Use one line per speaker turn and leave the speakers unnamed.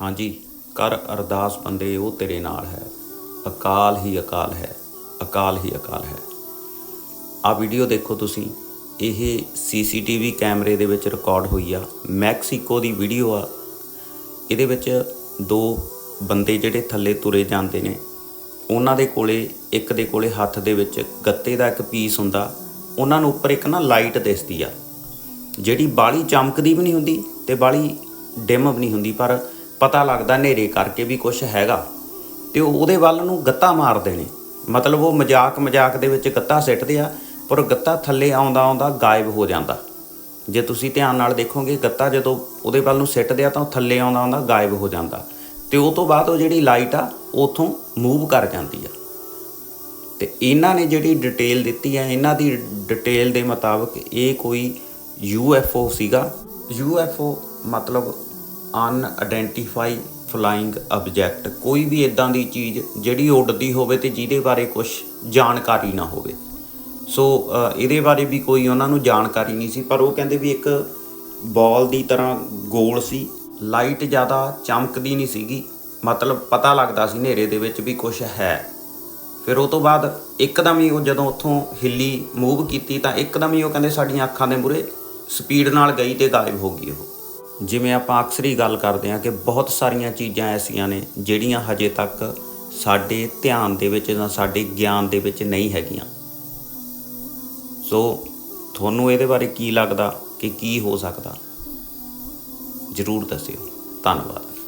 ਹਾਂਜੀ, ਕਰ ਅਰਦਾਸ ਬੰਦੇ, ਉਹ ਤੇਰੇ ਨਾਲ ਹੈ। ਅਕਾਲ ਹੀ ਅਕਾਲ ਹੈ, ਅਕਾਲ ਹੀ ਅਕਾਲ ਹੈ। ਆ ਵੀਡੀਓ ਦੇਖੋ ਤੁਸੀਂ, ਇਹ ਸੀਸੀਟੀਵੀ ਕੈਮਰੇ ਦੇ ਵਿੱਚ ਰਿਕਾਰਡ ਹੋਈ ਆ, ਮੈਕਸੀਕੋ ਦੀ ਵੀਡੀਓ ਆ। ਇਹਦੇ ਵਿੱਚ ਦੋ ਬੰਦੇ ਜਿਹੜੇ ਥੱਲੇ ਤੁਰੇ ਜਾਂਦੇ ਨੇ, ਉਹਨਾਂ ਦੇ ਕੋਲੇ, ਇੱਕ ਦੇ ਕੋਲੇ ਹੱਥ ਦੇ ਵਿੱਚ ਗੱਤੇ ਦਾ ਇੱਕ ਪੀਸ ਹੁੰਦਾ, ਉਹਨਾਂ ਨੂੰ ਉੱਪਰ ਇੱਕ ਨਾ ਲਾਈਟ ਦਿਸਦੀ ਆ। ਜਿਹੜੀ ਬਾਲੀ ਚਮਕਦੀ ਵੀ ਨਹੀਂ ਹੁੰਦੀ ਤੇ ਬਾਲੀ ਡਿਮ ਵੀ ਨਹੀਂ ਹੁੰਦੀ, ਪਰ ਪਤਾ ਲੱਗਦਾ ਹਨੇਰੇ ਕਰਕੇ ਵੀ ਕੁਝ ਹੈਗਾ। ਤੇ ਉਹ ਉਹਦੇ ਵੱਲ ਨੂੰ ਗੱਤਾ ਮਾਰਦੇ ਨੇ। ਮਤਲਬ ਉਹ ਮਜ਼ਾਕ ਮਜ਼ਾਕ ਦੇ ਵਿੱਚ ਗੱਤਾ ਸਿੱਟਦੇ ਆ, ਪਰ ਉਹ ਗੱਤਾ ਥੱਲੇ ਆਉਂਦਾ ਆਉਂਦਾ ਗਾਇਬ ਹੋ ਜਾਂਦਾ। ਜੇ ਤੁਸੀਂ ਧਿਆਨ ਨਾਲ ਦੇਖੋਗੇ, ਗੱਤਾ ਜਦੋਂ ਉਹਦੇ ਵੱਲ ਨੂੰ ਸਿੱਟਦੇ ਆ ਤਾਂ ਉਹ ਥੱਲੇ ਆਉਂਦਾ ਆਉਂਦਾ ਗਾਇਬ ਹੋ ਜਾਂਦਾ। ਤੇ ਉਹ ਤੋਂ ਬਾਅਦ ਉਹ ਜਿਹੜੀ ਲਾਈਟ ਆ ਉਥੋਂ ਮੂਵ ਕਰ ਜਾਂਦੀ ਆ। ਤੇ ਇਹਨਾਂ ਨੇ ਜਿਹੜੀ ਡਿਟੇਲ ਦਿੱਤੀ ਹੈ ਇਹਨਾਂ ਦੀ ਡਿਟੇਲ ਦੇ ਮੁਤਾਬਕ ਇਹ ਕੋਈ UFO ਸੀਗਾ। UFO ਮਤਲਬ ਅਨਆਇਡੈਂਟੀਫਾਈ ਫਲਾਈਂਗ ਆਬਜੈਕਟ। ਕੋਈ ਵੀ ਇਦਾਂ ਦੀ ਚੀਜ਼ ਜਿਹੜੀ ਉੱਡਦੀ ਹੋਵੇ ਤੇ ਜਿਹਦੇ ਬਾਰੇ ਕੁਝ ਜਾਣਕਾਰੀ ਨਾ ਹੋਵੇ। ਸੋ ਇਹਦੇ ਬਾਰੇ ਵੀ ਕੋਈ ਉਹਨਾਂ ਨੂੰ ਜਾਣਕਾਰੀ ਨਹੀਂ ਸੀ, ਪਰ ਉਹ ਕਹਿੰਦੇ ਵੀ ਇੱਕ ਬਾਲ ਦੀ ਤਰ੍ਹਾਂ ਗੋਲ ਸੀ, ਲਾਈਟ ਜ਼ਿਆਦਾ ਚਮਕਦੀ ਨਹੀਂ ਸੀਗੀ, ਮਤਲਬ ਪਤਾ ਲੱਗਦਾ ਸੀ ਹਨੇਰੇ ਦੇ ਵਿੱਚ ਵੀ ਕੁਝ ਹੈ। ਫਿਰ ਉਹ ਤੋਂ ਬਾਅਦ ਇੱਕਦਮ ਹੀ ਉਹ ਜਦੋਂ ਉੱਥੋਂ ਹਿੱਲੀ ਮੂਵ ਕੀਤੀ ਤਾਂ ਇੱਕਦਮ ਹੀ ਉਹ ਕਹਿੰਦੇ ਸਾਡੀਆਂ ਅੱਖਾਂ ਦੇ ਮੂਹਰੇ ਸਪੀਡ ਨਾਲ ਗਈ ਤੇ ਗਾਇਬ ਹੋ ਗਈ ਉਹ। ਜਿਵੇਂ ਆਪਾਂ ਅਕਸਰ ਹੀ ਗੱਲ ਕਰਦੇ ਹਾਂ ਕਿ ਬਹੁਤ ਸਾਰੀਆਂ ਚੀਜ਼ਾਂ ਐਸੀਆਂ ਨੇ ਜਿਹੜੀਆਂ ਹਜੇ ਤੱਕ ਸਾਡੇ ਧਿਆਨ ਦੇ ਵਿੱਚ ਜਾਂ ਸਾਡੇ ਗਿਆਨ ਦੇ ਵਿੱਚ ਨਹੀਂ ਹੈਗੀਆਂ। ਸੋ ਤੁਹਾਨੂੰ ਇਹਦੇ ਬਾਰੇ ਕੀ ਲੱਗਦਾ ਕਿ ਕੀ ਹੋ ਸਕਦਾ? ਜਰੂਰ ਦੱਸਿਓ। ਧੰਨਵਾਦ।